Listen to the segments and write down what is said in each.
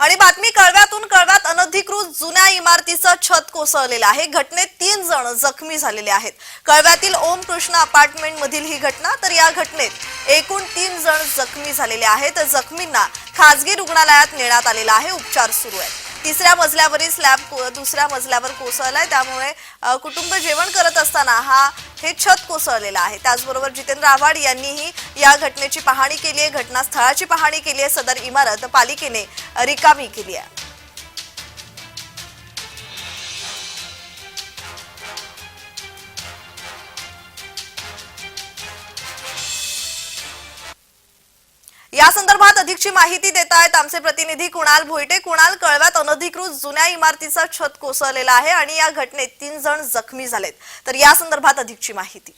आणि बातमी कळव्यातून कळव्यात अनधिकृत जुन्या इमारतीचं छत कोसळलेलं आहे. घटनेत तीन जण जखमी झालेले आहेत. कळव्यातील ओम कृष्ण अपार्टमेंट मधील ही घटना तर या घटनेत एकूण तीन जण जखमी झालेले आहेत. जखमींना खासगी रुग्णालयात नेण्यात आलेला आहे. उपचार सुरू आहेत. तिसऱ्या मजल्यावरील स्लॅब को- दुसऱ्या मजल्यावर कोसळलाय. त्यामुळे कुटुंब जेवण करत असताना हा हे छत कोसळलेलं आहे. त्याचबरोबर जितेंद्र आव्हाड यांनीही या घटनेची पाहणी केली आहे घटनास्थळाची पाहणी केली आहे. सदर इमारत पालिकेने रिकामी केली आहे. या संदर्भात अधिकची माहिती देत आहेत आमचे प्रतिनिधी कुणाल भोईटे. कुणाल कळव्यात अनधिकृत जुन्या इमारतीचा छत कोसळलेला आहे आणि या घटनेत तीन जण जखमी झालेत. तर या संदर्भात अधिकची माहिती.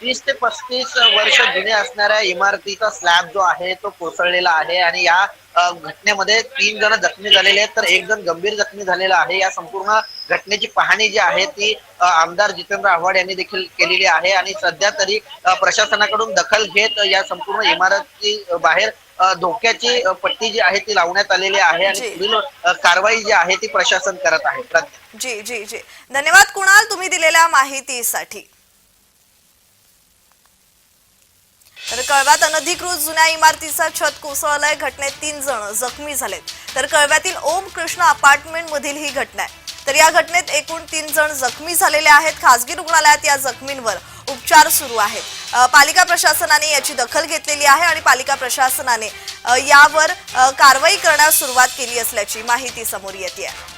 तीस ते पस्तीस वर्ष जुने असणाऱ्या इमारतीचा स्लॅब जो आहे तो कोसळलेला आहे आणि या घटनेमध्ये तीन जण जखमी झालेले आहेत तर एक जण गंभीर जखमी झालेला आहे या संपूर्ण घटनेची पाहणी जी आहे ती आमदार जितेंद्र आव्हाड यांनी देखील केलेली आहे आणि सध्या तरी प्रशासनाकडून दखल घेत या संपूर्ण इमारती बाहेर धोक्याची पट्टी जी आहे ती लावण्यात आलेली आहे आणि. पुढील कारवाई जी आहे ती प्रशासन करत आहे. जी जी जी धन्यवाद कुणाल तुम्ही दिलेल्या माहितीसाठी तर कळव्यात अनधिकृत जुन्या इमारतीचा छत कोसळलाय. घटनेत तीन जण जखमी झालेत. तर कळव्यातील ओम कृष्ण अपार्टमेंट मधील ही घटना आहे. तर या घटनेत एकूण तीन जण जखमी झालेले आहेत. खासगी रुग्णालयात या जखमींवर उपचार सुरू आहेत. पालिका प्रशासनाने याची दखल घेतलेली आहे आणि पालिका प्रशासनाने यावर कारवाई करण्यास सुरुवात केली असल्याची माहिती समोर येते आहे.